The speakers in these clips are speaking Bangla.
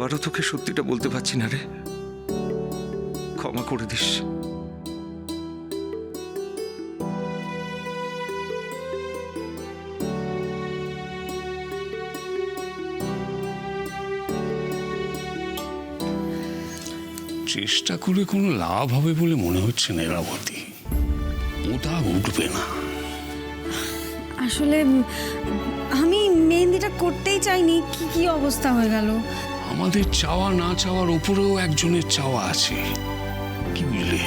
আবারও তোকে সত্যিটা বলতে পারছি না রে। ক্ষমা করে দিস। চেষ্টা করে কোনো লাভ হবে বলে মনে হচ্ছে না এরাবতী। ওটা উঠবে না। আসলে আমি মেহেন্দিটা করতেই চাইনি। কি কি অবস্থা হয়ে গেল? আমাদের চাওয়া না চাওয়ার উপরেও একজনের চাওয়া আছে। কি বুঝলে?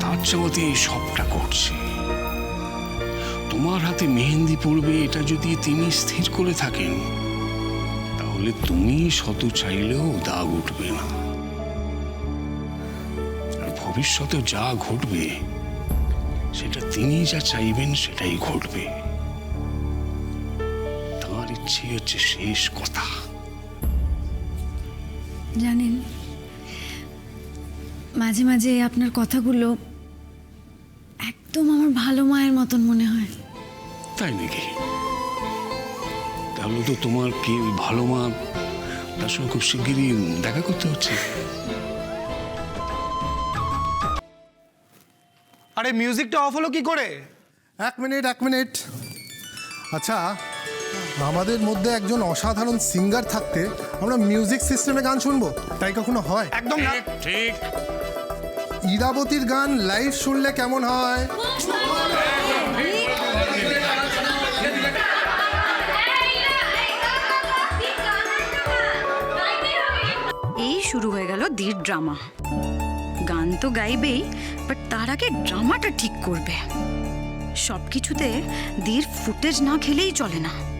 তার চাওয়াতে এই সবটা করছে। তোমার হাতে মেহেন্দি পড়বে, এটা যদি তিনি স্থির করে থাকেন, তাহলে তুমি শত চাইলেও দাগ উঠবে না। আর ভবিষ্যতে যা ঘটবে, সেটা তিনি যা চাইবেন, সেটাই ঘটবে। তাঁর ইচ্ছে হচ্ছে শেষ কথা। জানেন মাঝে মাঝে আপনার কথাগুলো একদম আমার ভালো মায়ের মতন মনে হয়। তাই নাকি? তাহলে তো তোমার কে ওই ভালো মা তার সঙ্গে খুব শিগগিরই দেখা করতে হচ্ছে? আরে মিউজিকটা অফ হলো কি করে? এক মিনিট এক মিনিট। আচ্ছা আমাদের মধ্যে একজন অসাধারণ সিঙ্গার থাকতে আমরা মিউজিক সিস্টেমে গান শুনব? তাই কখনো হয়? একদম না। ঠিক ইরাবতীর গান লাইভ শুনলে কেমন হয়? এই শুরু হয়ে গেল দীর ড্রামা। গান তো গাইবেই বাট তার আগে ড্রামাটা ঠিক করবে। সব কিছুতে দীর ফুটেজ না খেলেই চলে না।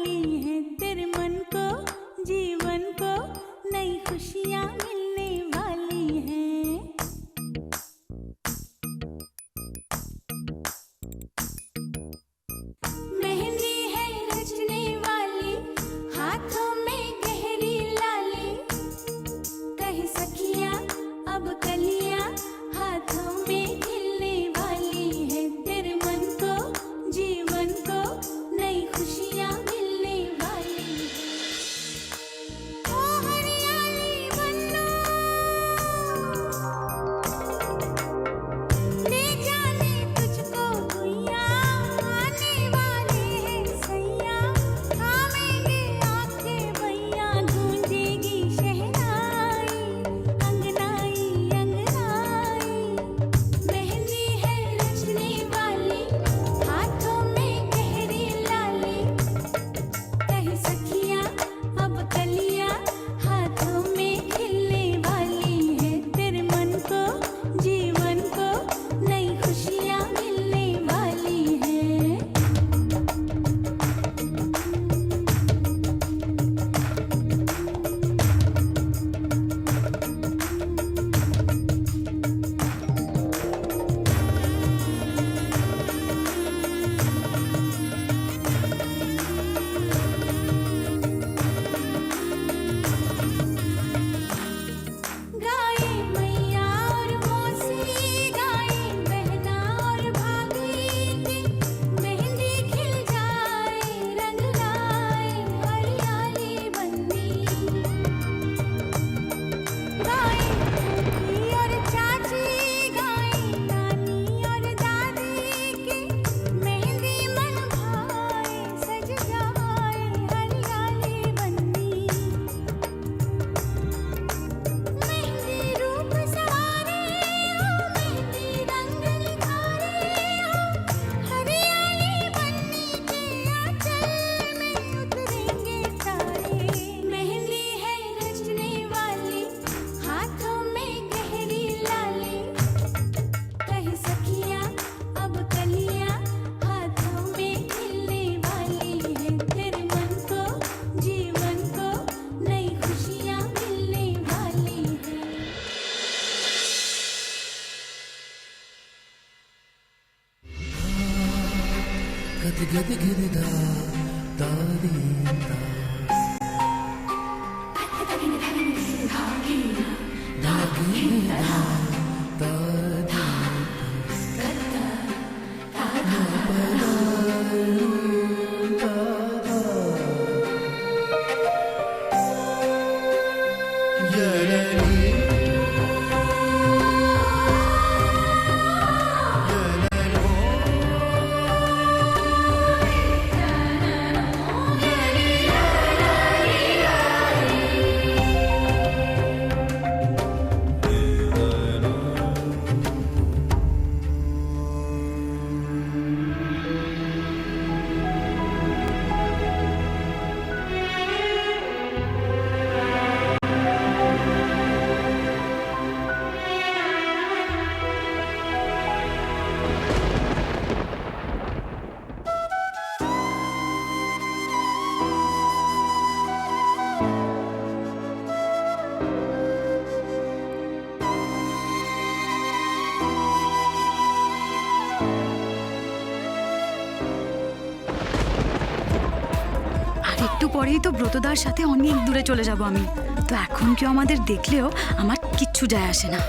পরেই তো ব্রতদার সাথে অনেক দূরে চলে যাব আমি। তো এখন কেউ আমাদের দেখলেও আমার কিচ্ছু যায় আসে না।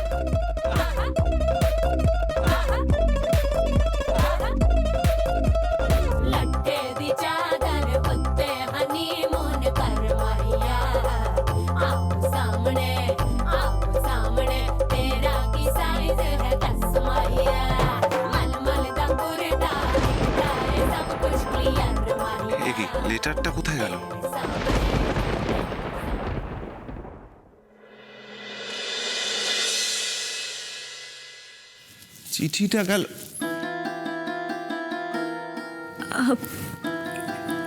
লেটারটা কোথায় গেল? চিঠিটা গেল।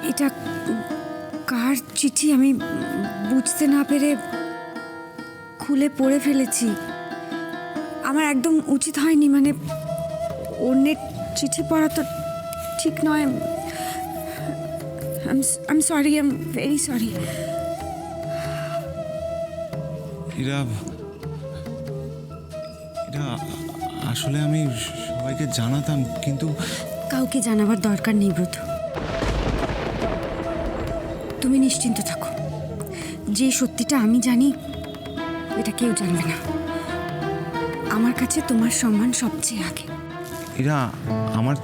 এটা কার চিঠি? আমি বুঝতে না পেরে খুলে পড়ে ফেলেছি। আমার একদম উচিত হয়নি মানে অন্যের চিঠি পড়া তো ঠিক নয়। I'm sorry I'm very sorry এরা এটা আসলে আমি সবাইকে জানাতাম কিন্তু কাউকে জানাবার দরকার নেই ব্রত। তুমি নিশ্চিন্ত থাকো। যে সত্যিটা আমি জানি এটা কেউ জানবে না। আমার কাছে তোমার সম্মান সবচেয়ে আগে। এরা আমার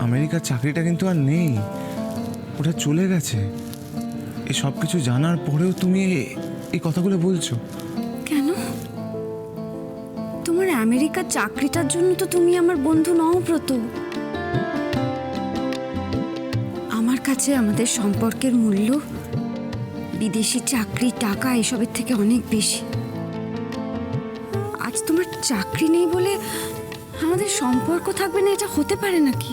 আমেরিকার চাকরিটা কিন্তু আর নেই। ওটা চলে গেছে। এই সব কিছু জানার পরেও তুমি এই কথাগুলো বলছো। আমেরিকার চাকরিটার জন্য তো তুমি আমার বন্ধু নও ব্রত আমার কাছে আমাদের সম্পর্কের মূল্য, বিদেশি চাকরি, টাকা এসবের থেকে অনেক বেশি। আজ তোমার চাকরি নেই বলে আমাদের সম্পর্ক থাকবে না, এটা হতে পারে নাকি?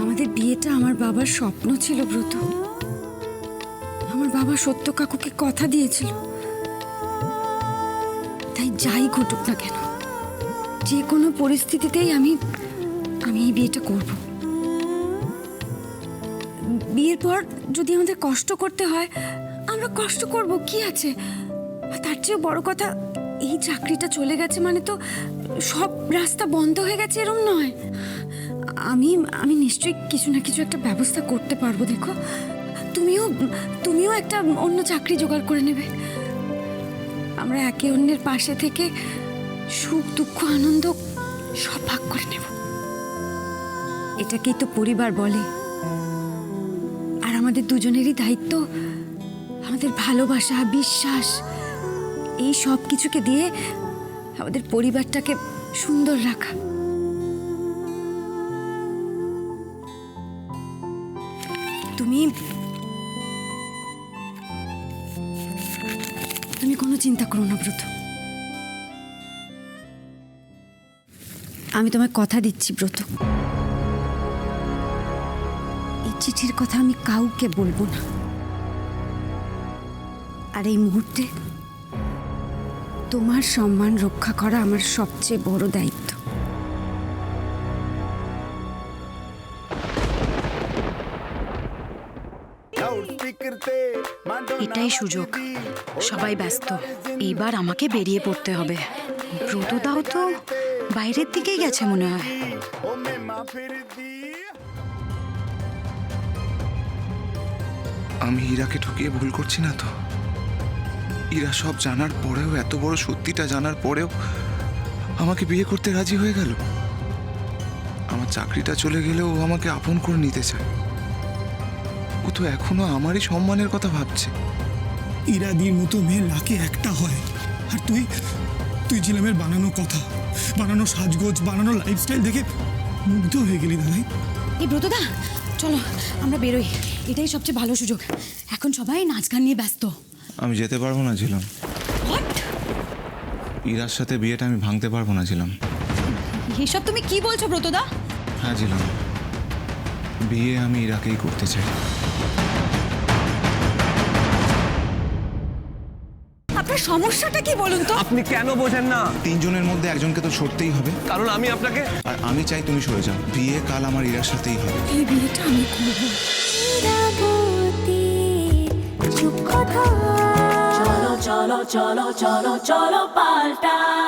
আমাদের বিয়েটা আমার বাবার স্বপ্ন ছিল ব্রত আমার বাবা সত্য কাকুকে কথা দিয়েছিল। যাই ঘটুক না কেন, যে কোনো পরিস্থিতিতেই আমি আমি এই বিয়েটা করব। বিয়ের পর যদি আমাদের কষ্ট করতে হয়, আমরা কষ্ট করব, কি আছে? তার চেয়েও বড় কথা, এই চাকরিটা চলে গেছে মানে তো সব রাস্তা বন্ধ হয়ে গেছে এরম নয়। আমি আমি নিশ্চয়ই কিছু না কিছু একটা ব্যবস্থা করতে পারব, দেখো। তুমিও তুমিও একটা অন্য চাকরি জোগাড় করে নেবে। আমরা একে অন্যের পাশে থেকে সুখ, দুঃখ, আনন্দ সব ভাগ করে নেব। এটাকেই তো পরিবার বলে। আর আমাদের দুজনেরই দায়িত্ব আমাদের ভালোবাসা, বিশ্বাস, এই সব কিছুকে দিয়ে আমাদের পরিবারটাকে সুন্দর রাখা। তুমি চিন্তা করো না, ব্রত। আমি তোমায় কথা দিচ্ছি, ব্রত। এই চিঠির কথা আমি কাউকে বলব না। আর এই মুহূর্তে তোমার সম্মান রক্ষা করা আমার সবচেয়ে বড় দায়িত্ব। এটাই সুযোগ। সবাই ব্যস্ত। এবার আমাকে বেরিয়ে পড়তে হবে। ব্রত তাও তো বাইরের দিকেই গেছে মনে হয়। আমি ইরাকে ঠকিয়ে ভুল করছি না তো? ইরা সব জানার পরেও, এত বড় সত্যিটা জানার পরেও আমাকে বিয়ে করতে রাজি হয়ে গেল। আমার চাকরিটা চলে গেলেও আমাকে আপন করে নিতে চায়। ও তো এখনও আমারই সম্মানের কথা ভাবছে। ইরাদির মতো মেয়ে লাকে একটা হয়। আর তুই তুই ঝিলামের বানানো কথা বানানো সাজগোজ বানানো লাইফস্টাইল দেখে মুগ্ধ হয়ে গেলি দাদাই। এই ব্রতদা চলো আমরা বেরোই। এটাই সবচেয়ে ভালো সুযোগ। এখন সবাই নাচ গান নিয়ে ব্যস্ত। আমি যেতে পারব না ছিলাম ইরার সাথে বিয়েটা আমি ভাঙতে পারব না ছিলাম এসব তুমি কি বলছো ব্রতদা? হ্যাঁ ছিলাম বিয়ে আমি ইরাকেই করতে চাই। সমস্যাটা কি বলুন তো? আপনি কেন বোঝেন না? তিনজনের মধ্যে একজনকে তো সরতেই হবে। কারণ আমি আপনাকে আর আমি চাই তুমি সরে যাও। বিয়ে কাল আমার ইরার সাথেই হবে। এই বিয়েটা আমি করব। চলো চলো চলো চলো চলো পাল্টাই